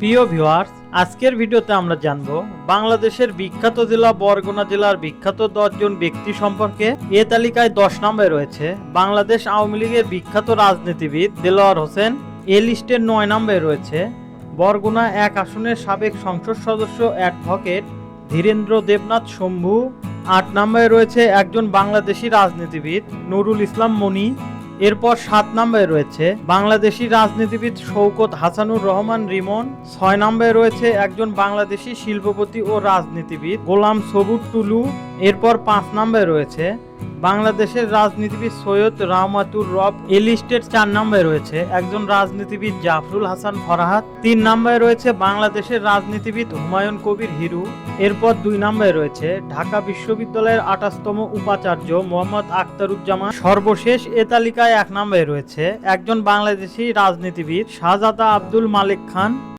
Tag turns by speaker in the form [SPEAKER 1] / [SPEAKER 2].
[SPEAKER 1] প্রিয় ভিউয়ার্স, আজকের ভিডিওতে আমরা জানব বাংলাদেশের বিখ্যাত জেলা বরগুনা জেলার বিখ্যাত দশজন ব্যক্তি সম্পর্কে। এ তালিকায় দশ নম্বরে রয়েছে বাংলাদেশ আওয়ামী লীগের বিখ্যাত রাজনীতিবিদ দেলোয়ার হোসেন। এ লিস্টের নয় নম্বরে রয়েছে বরগুনা এক আসনের সাবেক সংসদ সদস্য অ্যাডভোকেট ধীরেন্দ্র দেবনাথ শম্ভু। আট নম্বরে রয়েছে একজন বাংলাদেশি রাজনীতিবিদ নুরুল ইসলাম মনি। এরপর সাত নম্বরে রয়েছে বাংলাদেশি রাজনীতিবিদ শৌকত হাসানুর রহমান রিমন। ছয় নম্বরে রয়েছে একজন বাংলাদেশি শিল্পপতি ও রাজনীতিবিদ গোলাম সবুর টুলু এরপর পাঁচ নম্বরে রয়েছে বাংলাদেশের রাজনীতিবিদ সৈয়দ রহমাতুর রব এ লিস্টের চার নম্বরে রয়েছে একজন রাজনীতিবিদ জাফরুল হাসান ফরাহাত তিন নম্বরে রয়েছে বাংলাদেশের রাজনীতিবিদ হুমায়ুন কবির হিরু, এরপর দুই নম্বরে রয়েছে ঢাকা বিশ্ববিদ্যালয়ের আঠাশতম উপাচার্য মোহাম্মদ আখতারুজ্জামান, সর্বশেষ এ তালিকায় এক নম্বরে রয়েছে একজন বাংলাদেশি রাজনীতিবিদ শাহজাদা আব্দুল মালিক খান।